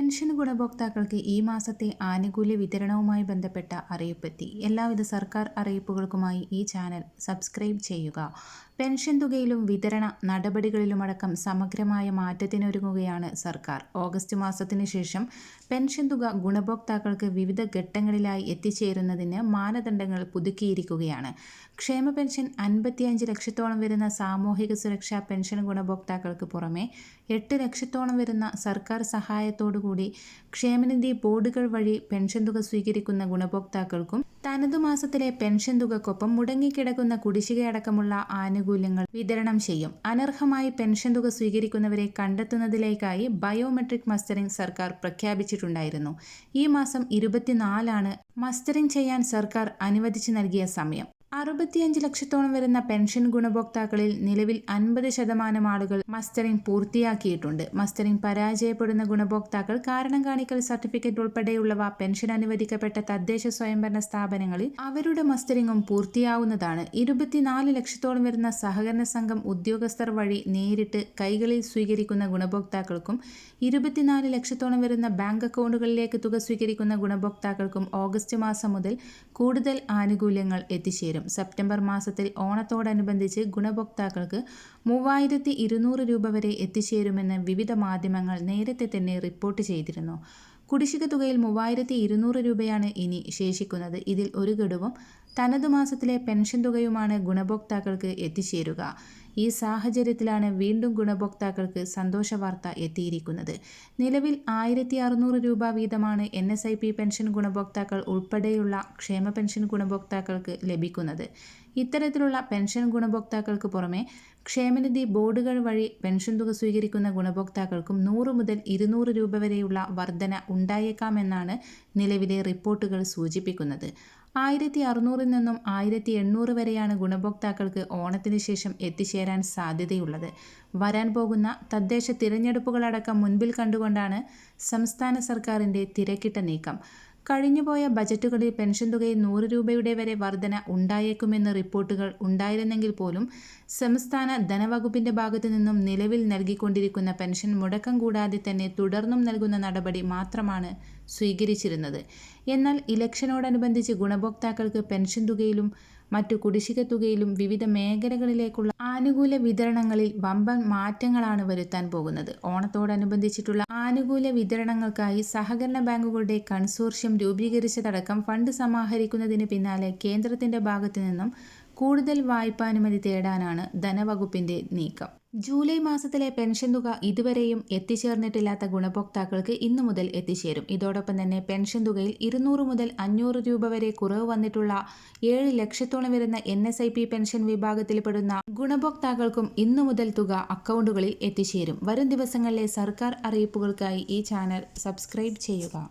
Pension ഗുണഭോക്താക്കൾക്ക് ഈ മാസത്തെ ആനുകൂല്യ വിതരണവുമായി ബന്ധപ്പെട്ട അറിയിപ്പെത്തി. എല്ലാവിധ സർക്കാർ അറിയിപ്പുകൾക്കുമായി ഈ ചാനൽ സബ്സ്ക്രൈബ് ചെയ്യുക. പെൻഷൻ തുകയിലും വിതരണ നടപടികളിലുമടക്കം സമഗ്രമായ മാറ്റത്തിനൊരുങ്ങുകയാണ് സർക്കാർ. ഓഗസ്റ്റ് മാസത്തിനു ശേഷം പെൻഷൻ തുക ഗുണഭോക്താക്കൾക്ക് വിവിധ ഘട്ടങ്ങളിലായി എത്തിച്ചേരുന്നതിന് മാനദണ്ഡങ്ങൾ പുതുക്കിയിരിക്കുകയാണ്. ക്ഷേമ പെൻഷൻ അൻപത്തിയഞ്ച് ലക്ഷത്തോളം വരുന്ന സാമൂഹിക സുരക്ഷാ പെൻഷൻ ഗുണഭോക്താക്കൾക്ക് പുറമെ എട്ട് ലക്ഷത്തോളം വരുന്ന സർക്കാർ സഹായത്തോടുകൂടി ക്ഷേമനിധി ബോർഡുകൾ വഴി പെൻഷൻ തുക സ്വീകരിക്കുന്ന ഗുണഭോക്താക്കൾക്കും തനതു മാസത്തിലെ പെൻഷൻ തുകക്കൊപ്പം മുടങ്ങിക്കിടക്കുന്ന കുടിശ്ശികയടക്കമുള്ള ആനുകൂല്യങ്ങൾ വിതരണം ചെയ്യും. അനർഹമായി പെൻഷൻ തുക സ്വീകരിക്കുന്നവരെ കണ്ടെത്തുന്നതിലേക്കായി ബയോമെട്രിക് മസ്റ്ററിംഗ് സർക്കാർ പ്രഖ്യാപിച്ചിട്ടുണ്ടായിരുന്നു. ഈ മാസം ഇരുപത്തിനാലാണ് മസ്റ്ററിംഗ് ചെയ്യാൻ സർക്കാർ അനുവദിച്ചു നൽകിയ സമയം. അറുപത്തിയഞ്ച് ലക്ഷത്തോളം വരുന്ന പെൻഷൻ ഗുണഭോക്താക്കളിൽ നിലവിൽ അൻപത് ശതമാനം ആളുകൾ മസ്റ്ററിംഗ് പൂർത്തിയാക്കിയിട്ടുണ്ട്. മസ്റ്ററിംഗ് പരാജയപ്പെടുന്ന ഗുണഭോക്താക്കൾ കാരണം കാണിക്കൽ സർട്ടിഫിക്കറ്റ് ഉൾപ്പെടെയുള്ളവ പെൻഷൻ അനുവദിക്കപ്പെട്ട തദ്ദേശ സ്വയംഭരണ സ്ഥാപനങ്ങളിൽ അവരുടെ മസ്റ്ററിംഗും പൂർത്തിയാവുന്നതാണ്. ഇരുപത്തിനാല് ലക്ഷത്തോളം വരുന്ന സഹകരണ സംഘം ഉദ്യോഗസ്ഥർ വഴി നേരിട്ട് കൈകളിൽ സ്വീകരിക്കുന്ന ഗുണഭോക്താക്കൾക്കും ഇരുപത്തിനാല് ലക്ഷത്തോളം വരുന്ന ബാങ്ക് അക്കൗണ്ടുകളിലേക്ക് തുക സ്വീകരിക്കുന്ന ഗുണഭോക്താക്കൾക്കും ഓഗസ്റ്റ് മാസം മുതൽ കൂടുതൽ ആനുകൂല്യങ്ങൾ എത്തിച്ചേരും. വരും. സെപ്റ്റംബർ മാസത്തിൽ ഓണത്തോടനുബന്ധിച്ച് ഗുണഭോക്താക്കൾക്ക് മൂവായിരത്തി ഇരുന്നൂറ് രൂപ വരെ എത്തിച്ചേരുമെന്ന് വിവിധ മാധ്യമങ്ങൾ നേരത്തെ തന്നെ റിപ്പോർട്ട് ചെയ്തിരുന്നു. കുടിശ്ശിക തുകയിൽ മൂവായിരത്തി ഇരുന്നൂറ് രൂപയാണ് ഇനി ശേഷിക്കുന്നത്. ഇതിൽ ഒരു ഗഡുവും തനതു മാസത്തിലെ പെൻഷൻ തുകയുമാണ് ഗുണഭോക്താക്കൾക്ക് എത്തിച്ചേരുക. ഈ സാഹചര്യത്തിലാണ് വീണ്ടും ഗുണഭോക്താക്കൾക്ക് സന്തോഷ വാർത്ത എത്തിയിരിക്കുന്നത്. നിലവിൽ ആയിരത്തി അറുന്നൂറ് രൂപ വീതമാണ് N S I P pension ഗുണഭോക്താക്കൾ ഉൾപ്പെടെയുള്ള ക്ഷേമ പെൻഷൻ ഗുണഭോക്താക്കൾക്ക് ലഭിക്കുന്നത്. ഇത്തരത്തിലുള്ള പെൻഷൻ ഗുണഭോക്താക്കൾക്ക് പുറമെ ക്ഷേമനിധി ബോർഡുകൾ വഴി പെൻഷൻ തുക സ്വീകരിക്കുന്ന ഗുണഭോക്താക്കൾക്കും നൂറ് മുതൽ ഇരുന്നൂറ് രൂപ വരെയുള്ള വർധന ഉണ്ടായേക്കാമെന്നാണ് നിലവിലെ റിപ്പോർട്ടുകൾ സൂചിപ്പിക്കുന്നത്. ആയിരത്തി അറുന്നൂറിൽ നിന്നും ആയിരത്തി എണ്ണൂറ് വരെയാണ് ഗുണഭോക്താക്കൾക്ക് ഓണത്തിന് ശേഷം എത്തിച്ചേരാൻ സാധ്യതയുള്ളത്. വരാൻ പോകുന്ന തദ്ദേശ തിരഞ്ഞെടുപ്പുകളടക്കം മുൻപിൽ കണ്ടുകൊണ്ടാണ് സംസ്ഥാന സർക്കാരിന്റെ തിരക്കിട്ട നീക്കം. കഴിഞ്ഞുപോയ ബജറ്റുകളിൽ പെൻഷൻ തുകയിൽ നൂറ് രൂപയുടെ വരെ വർധന ഉണ്ടായേക്കുമെന്ന് റിപ്പോർട്ടുകൾ ഉണ്ടായിരുന്നെങ്കിൽ പോലും സംസ്ഥാന ധനവകുപ്പിന്റെ ഭാഗത്തു നിന്നും നിലവിൽ നൽകിക്കൊണ്ടിരിക്കുന്ന പെൻഷൻ മുടക്കം കൂടാതെ തന്നെ തുടർന്നും നൽകുന്ന നടപടി മാത്രമാണ് സ്വീകരിച്ചിരുന്നത്. എന്നാൽ ഇലക്ഷനോടനുബന്ധിച്ച് ഗുണഭോക്താക്കൾക്ക് പെൻഷൻ തുകയിലും മറ്റു കുടിശ്ശിക തുകയിലും വിവിധ മേഖലകളിലേക്കുള്ള ആനുകൂല വിതരണങ്ങളിൽ വമ്പൻ മാറ്റങ്ങളാണ് വരുത്താൻ പോകുന്നത്. ഓണത്തോടനുബന്ധിച്ചിട്ടുള്ള ആനുകൂല വിതരണങ്ങൾക്കായി സഹകരണ ബാങ്കുകളുടെ കൺസോർഷ്യം രൂപീകരിച്ചതടക്കം ഫണ്ട് സമാഹരിക്കുന്നതിന് പിന്നാലെ കേന്ദ്രത്തിന്റെ ഭാഗത്തു നിന്നും കൂടുതൽ വായ്പാനുമതി തേടാനാണ് ധനവകുപ്പിന്റെ നീക്കം. ജൂലൈ മാസത്തിലെ പെൻഷൻ തുക ഇതുവരെയും എത്തിച്ചേർന്നിട്ടില്ലാത്ത ഗുണഭോക്താക്കൾക്ക് ഇന്നു മുതൽ എത്തിച്ചേരും. ഇതോടൊപ്പം തന്നെ പെൻഷൻ തുകയിൽ ഇരുന്നൂറ് മുതൽ അഞ്ഞൂറ് രൂപ വരെ കുറവ് വന്നിട്ടുള്ള ഏഴ് ലക്ഷത്തോളം വരുന്ന N S I P pension വിഭാഗത്തിൽപ്പെടുന്ന ഗുണഭോക്താക്കൾക്കും ഇന്നു മുതൽ തുക അക്കൗണ്ടുകളിൽ എത്തിച്ചേരും. വരും ദിവസങ്ങളിലെ സർക്കാർ അറിയിപ്പുകൾക്കായി ഈ ചാനൽ സബ്സ്ക്രൈബ് ചെയ്യുക.